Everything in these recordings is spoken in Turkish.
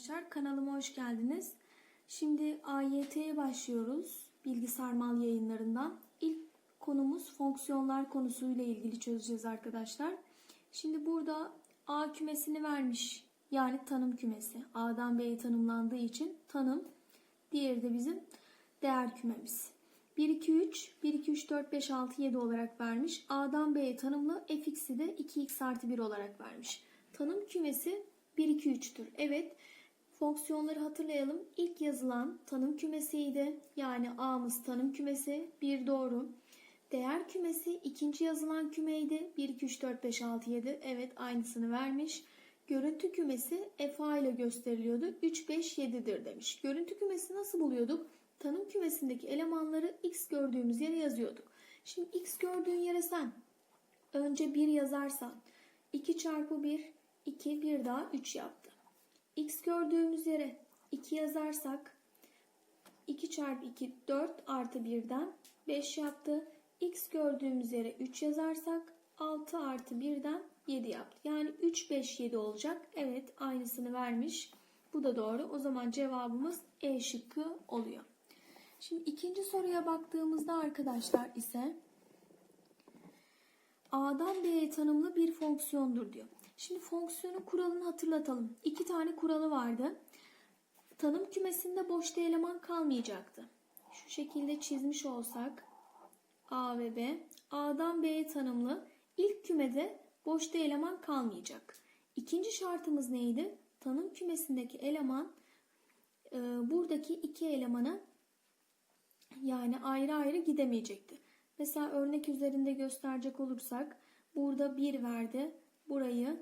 Arkadaşlar kanalıma hoş geldiniz. Şimdi AYT'ye başlıyoruz bilgi sarmal yayınlarından. İlk konumuz fonksiyonlar konusuyla ilgili çözeceğiz arkadaşlar. Şimdi burada A kümesini vermiş. Yani tanım kümesi. A'dan B'ye tanımlandığı için tanım. Diğeri de bizim değer kümemiz. 1, 2, 3, 1, 2, 3, 4, 5, 6, 7 olarak vermiş. A'dan B'ye tanımlı fx'i de 2x artı 1 olarak vermiş. Tanım kümesi 1, 2, 3'tür. Evet fonksiyonları hatırlayalım. İlk yazılan tanım kümesiydi. Yani A'mız tanım kümesi. Bir doğru. Değer kümesi ikinci yazılan kümeydi. 1, 2, 3, 4, 5, 6, 7. Evet aynısını vermiş. Görüntü kümesi FA ile gösteriliyordu. 3, 5, 7'dir demiş. Görüntü kümesi nasıl buluyorduk? Tanım kümesindeki elemanları x gördüğümüz yere yazıyorduk. Şimdi x gördüğün yere sen önce 1 yazarsan 2 çarpı 1, 2, 1 daha 3 yaptı. X gördüğümüz yere 2 yazarsak 2 çarpı 2 4 artı 1'den 5 yaptı. x gördüğümüz yere 3 yazarsak 6 artı 1'den 7 yaptı. Yani 3, 5, 7 olacak. Evet aynısını vermiş. Bu da doğru. O zaman cevabımız E şıkkı oluyor. Şimdi ikinci soruya baktığımızda arkadaşlar ise A'dan B'ye tanımlı bir fonksiyondur diyor. Şimdi fonksiyonun kuralını hatırlatalım. İki tane kuralı vardı. Tanım kümesinde boşta eleman kalmayacaktı. Şu şekilde çizmiş olsak A ve B. A'dan B'ye tanımlı. İlk kümede boşta eleman kalmayacak. İkinci şartımız neydi? Tanım kümesindeki eleman e, buradaki iki elemana yani ayrı ayrı gidemeyecekti. Mesela örnek üzerinde gösterecek olursak burada 1 verdi. Burayı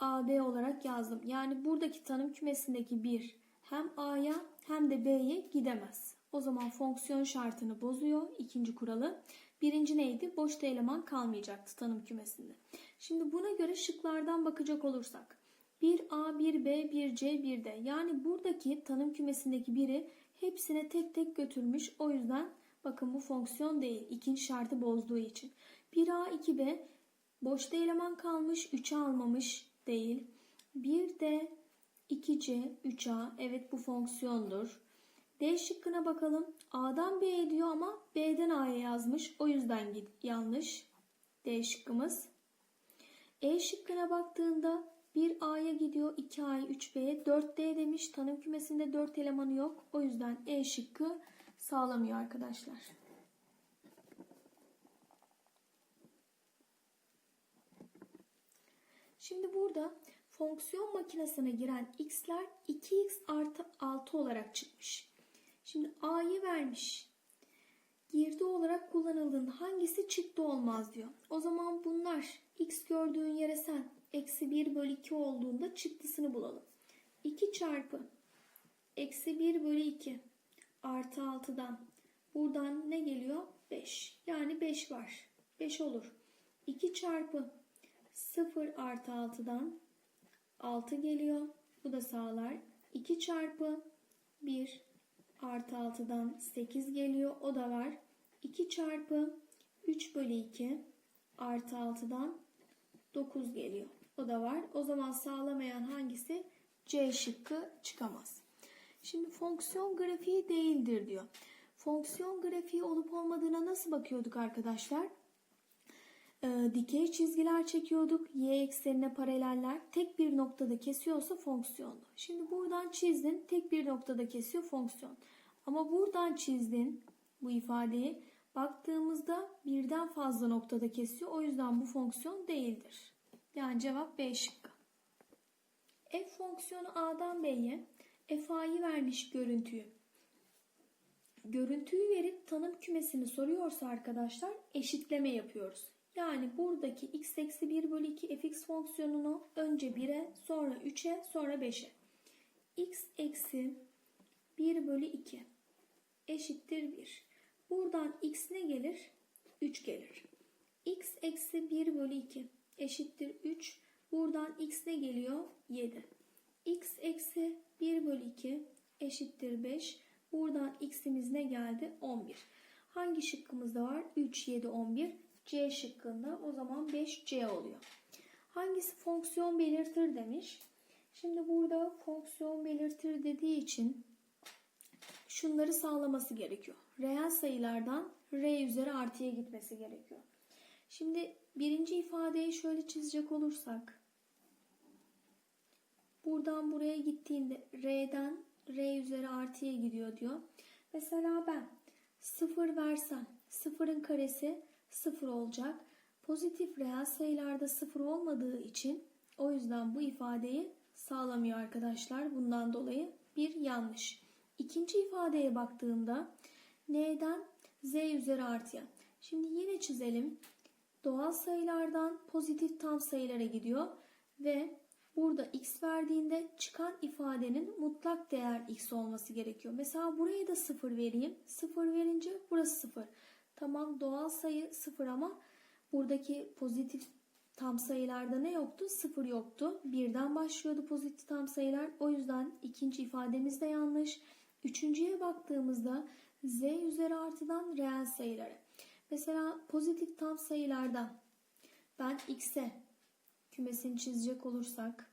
AB olarak yazdım. Yani buradaki tanım kümesindeki 1 hem A'ya hem de B'ye gidemez. O zaman fonksiyon şartını bozuyor ikinci kuralı. Birinci neydi? Boşta eleman kalmayacaktı tanım kümesinde. Şimdi buna göre şıklardan bakacak olursak 1A, 1B, 1C, 1D. Yani buradaki tanım kümesindeki biri hepsine tek tek götürmüş. O yüzden bakın bu fonksiyon değil. İkinci şartı bozduğu için. 1A, 2B boşta eleman kalmış. 3'e almamış değil. 1D, 2C, 3A. Evet bu fonksiyondur. D şıkkına bakalım. A'dan B'ye diyor ama B'den A'ya yazmış. O yüzden yanlış. D şıkkımız. E şıkkına baktığında 1A'ya gidiyor, 2A'ya, 3B'ye, 4D demiş. Tanım kümesinde 4 elemanı yok. O yüzden E şıkkı sağlamıyor arkadaşlar. Şimdi burada fonksiyon makinesine giren x'ler 2x artı 6 olarak çıkmış. Şimdi A'yı vermiş. Girdi olarak kullanıldığında hangisi çıktı olmaz diyor. O zaman bunlar x gördüğün yere sen eksi 1 bölü 2 olduğunda çıktısını bulalım. 2 çarpı eksi 1 bölü 2 artı 6'dan buradan ne geliyor? 5. Yani 5 var. 5 olur. 2 çarpı 0 artı 6'dan 6 geliyor. Bu da sağlar. 2 çarpı 1 artı 6'dan 8 geliyor. O da var. 2 çarpı 3 bölü 2 artı 6'dan 9 geliyor. O da var. O zaman sağlamayan hangisi? C şıkkı çıkamaz. Şimdi fonksiyon grafiği değildir diyor. Fonksiyon grafiği olup olmadığına nasıl bakıyorduk arkadaşlar? Ee, dikey çizgiler çekiyorduk. Y eksenine paraleller tek bir noktada kesiyorsa fonksiyonlu. Şimdi buradan çizdin tek bir noktada kesiyor fonksiyon. Ama buradan çizdin bu ifadeyi baktığımızda birden fazla noktada kesiyor. O yüzden bu fonksiyon değildir. Yani cevap B şıkkı. F fonksiyonu A'dan B'ye FA'yı vermiş görüntüyü. Görüntüyü verip tanım kümesini soruyorsa arkadaşlar eşitleme yapıyoruz. Yani buradaki x eksi 1 bölü 2 fx fonksiyonunu önce 1'e sonra 3'e sonra 5'e. x eksi 1 bölü 2 eşittir 1. Buradan x ne gelir? 3 gelir. x eksi 1 bölü 2 eşittir 3. Buradan x ne geliyor? 7. x eksi 1 bölü 2 eşittir 5. Buradan x'imiz ne geldi? 11. Hangi şıkkımızda var? 3, 7, 11. C şıkkında o zaman 5C oluyor. Hangisi fonksiyon belirtir demiş. Şimdi burada fonksiyon belirtir dediği için şunları sağlaması gerekiyor. Reel sayılardan r üzeri artıya gitmesi gerekiyor. Şimdi birinci ifadeyi şöyle çizecek olursak buradan buraya gittiğinde r'den r üzeri artıya gidiyor diyor. Mesela ben 0 versem sıfırın karesi 0 olacak. Pozitif reel sayılarda 0 olmadığı için o yüzden bu ifadeyi sağlamıyor arkadaşlar. Bundan dolayı bir yanlış. İkinci ifadeye baktığımda n'den z üzeri artıya. Şimdi yine çizelim. Doğal sayılardan pozitif tam sayılara gidiyor ve burada x verdiğinde çıkan ifadenin mutlak değer x olması gerekiyor. Mesela buraya da 0 vereyim. 0 verince burası 0. Tamam doğal sayı 0 ama buradaki pozitif tam sayılarda ne yoktu? 0 yoktu. Birden başlıyordu pozitif tam sayılar. O yüzden ikinci ifademiz de yanlış. Üçüncüye baktığımızda z üzeri artıdan reel sayıları. Mesela pozitif tam sayılarda ben x'e kümesini çizecek olursak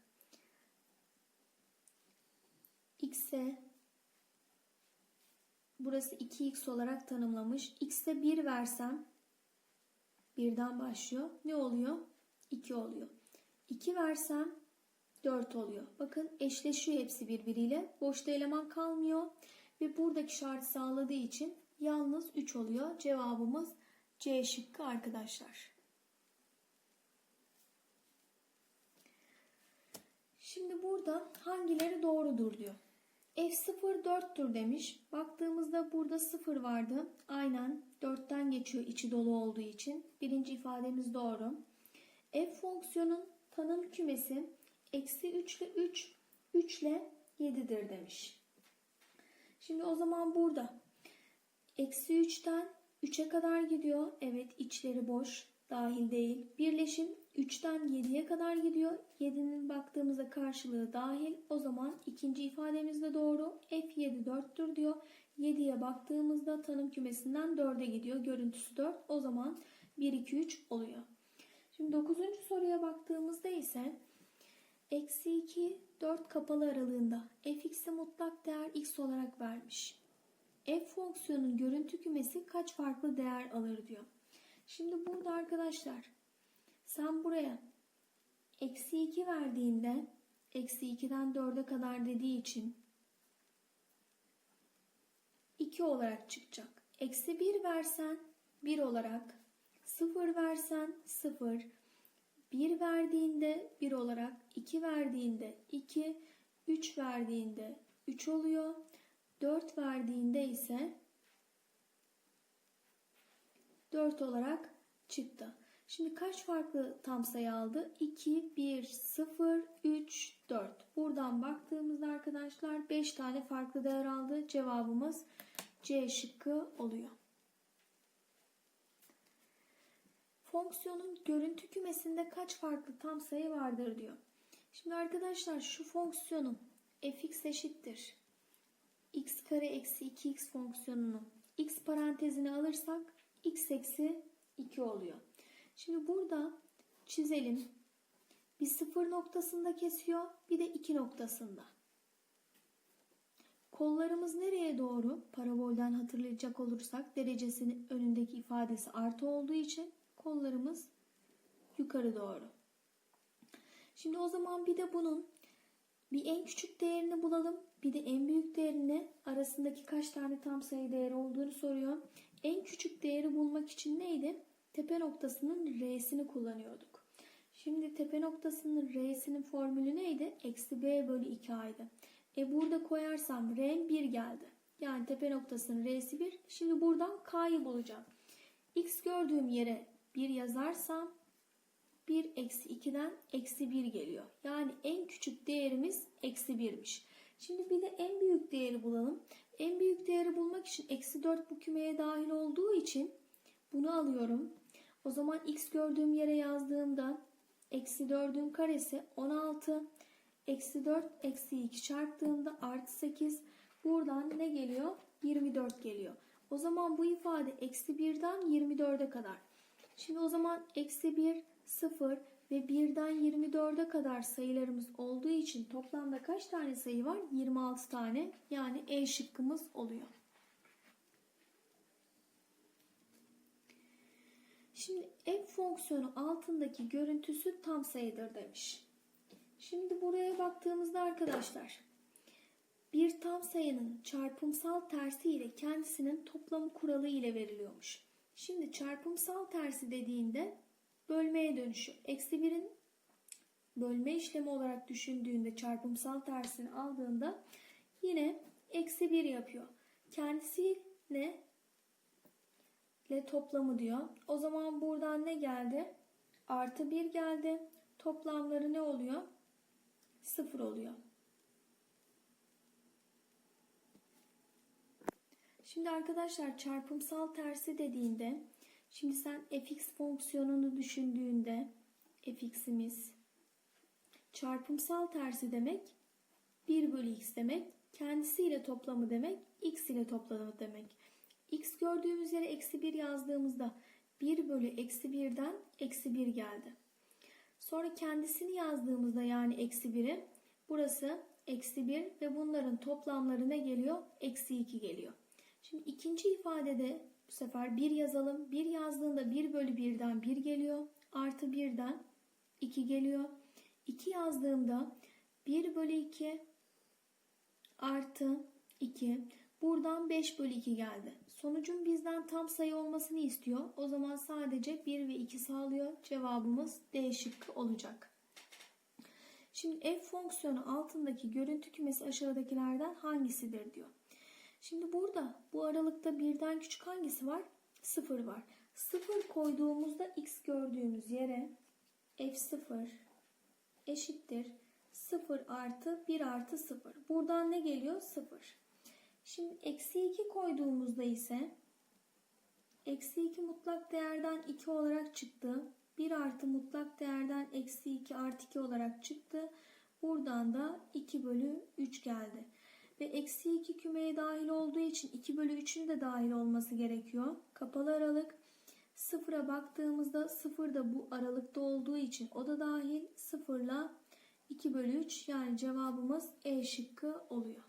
x'e burası 2x olarak tanımlamış. x'e 1 versem birden başlıyor. Ne oluyor? 2 oluyor. 2 versem 4 oluyor. Bakın eşleşiyor hepsi birbiriyle. Boşta eleman kalmıyor. Ve buradaki şart sağladığı için yalnız 3 oluyor. Cevabımız C şıkkı arkadaşlar. Şimdi burada hangileri doğrudur diyor. F0 4'tür demiş. Baktığımızda burada 0 vardı. Aynen 4'ten geçiyor içi dolu olduğu için. Birinci ifademiz doğru. F fonksiyonun tanım kümesi eksi 3 ile 3, 3 ile 7'dir demiş. Şimdi o zaman burada eksi 3'ten 3'e kadar gidiyor. Evet içleri boş dahil değil. Birleşim 3'ten 7'ye kadar gidiyor. 7'nin baktığımızda karşılığı dahil. O zaman ikinci ifademiz de doğru. F7 4'tür diyor. 7'ye baktığımızda tanım kümesinden 4'e gidiyor. Görüntüsü 4. O zaman 1, 2, 3 oluyor. Şimdi 9. soruya baktığımızda ise eksi 2, 4 kapalı aralığında fx'e mutlak değer x olarak vermiş. F fonksiyonun görüntü kümesi kaç farklı değer alır diyor. Şimdi burada arkadaşlar sen buraya eksi 2 verdiğinde eksi 2'den 4'e kadar dediği için 2 olarak çıkacak. Eksi 1 versen 1 olarak 0 versen 0 1 verdiğinde 1 olarak 2 verdiğinde 2 3 verdiğinde 3 oluyor. 4 verdiğinde ise 4 olarak çıktı. Şimdi kaç farklı tam sayı aldı? 2, 1, 0, 3, 4. Buradan baktığımızda arkadaşlar 5 tane farklı değer aldı. Cevabımız C şıkkı oluyor. Fonksiyonun görüntü kümesinde kaç farklı tam sayı vardır diyor. Şimdi arkadaşlar şu fonksiyonun fx eşittir. x kare eksi 2x fonksiyonunu x parantezine alırsak x eksi 2 oluyor. Şimdi burada çizelim. Bir sıfır noktasında kesiyor bir de iki noktasında. Kollarımız nereye doğru? Parabolden hatırlayacak olursak derecesinin önündeki ifadesi artı olduğu için kollarımız yukarı doğru. Şimdi o zaman bir de bunun bir en küçük değerini bulalım. Bir de en büyük değerini arasındaki kaç tane tam sayı değeri olduğunu soruyor. En küçük değeri bulmak için neydi? Tepe noktasının R'sini kullanıyorduk. Şimdi tepe noktasının R'sinin formülü neydi? Eksi B bölü 2A'ydı. E burada koyarsam R 1 geldi. Yani tepe noktasının R'si 1. Şimdi buradan K'yı bulacağım. X gördüğüm yere 1 yazarsam 1 eksi 2'den eksi 1 geliyor. Yani en küçük değerimiz eksi 1'miş. Şimdi bir de en büyük değeri bulalım. En büyük değeri bulmak için eksi 4 bu kümeye dahil olduğu için bunu alıyorum. O zaman x gördüğüm yere yazdığımda eksi 4'ün karesi 16. Eksi 4 eksi 2 çarptığımda artı 8. Buradan ne geliyor? 24 geliyor. O zaman bu ifade eksi 1'den 24'e kadar. Şimdi o zaman eksi 1, 0, Ve 1'den 24'e kadar sayılarımız olduğu için toplamda kaç tane sayı var? 26 tane. Yani E şıkkımız oluyor. Şimdi f fonksiyonu altındaki görüntüsü tam sayıdır demiş. Şimdi buraya baktığımızda arkadaşlar bir tam sayının çarpımsal tersi ile kendisinin toplamı kuralı ile veriliyormuş. Şimdi çarpımsal tersi dediğinde bölmeye dönüşüyor. Eksi 1'in bölme işlemi olarak düşündüğünde çarpımsal tersini aldığında yine eksi 1 yapıyor. Kendisiyle ile toplamı diyor. O zaman buradan ne geldi? Artı 1 geldi. Toplamları ne oluyor? 0 oluyor. Şimdi arkadaşlar çarpımsal tersi dediğinde şimdi sen fx fonksiyonunu düşündüğünde fx'imiz çarpımsal tersi demek 1 bölü x demek kendisiyle toplamı demek x ile toplamı demek. x gördüğümüz yere eksi 1 yazdığımızda 1 bölü eksi 1'den eksi 1 geldi. Sonra kendisini yazdığımızda yani eksi 1'i burası eksi 1 ve bunların toplamları ne geliyor? Eksi 2 geliyor. Şimdi ikinci ifadede bu sefer 1 yazalım. 1 yazdığında 1 bölü 1'den 1 geliyor. Artı 1'den 2 geliyor. 2 yazdığımda 1 bölü 2 artı 2. Buradan 5 bölü 2 geldi. Sonucun bizden tam sayı olmasını istiyor. O zaman sadece 1 ve 2 sağlıyor. Cevabımız D şıkkı olacak. Şimdi f fonksiyonu altındaki görüntü kümesi aşağıdakilerden hangisidir diyor. Şimdi burada bu aralıkta birden küçük hangisi var? 0 var. 0 koyduğumuzda x gördüğümüz yere f0 eşittir 0 artı 1 artı 0. Buradan ne geliyor? 0. Şimdi eksi 2 koyduğumuzda ise eksi 2 mutlak değerden 2 olarak çıktı. 1 artı mutlak değerden eksi 2 artı 2 olarak çıktı. Buradan da 2 bölü 3 geldi. Ve eksi 2 kümeye dahil olduğu için 2 bölü 3'ün de dahil olması gerekiyor. Kapalı aralık. Sıfıra baktığımızda sıfır da bu aralıkta olduğu için o da dahil. Sıfırla 2 bölü 3 yani cevabımız E şıkkı oluyor.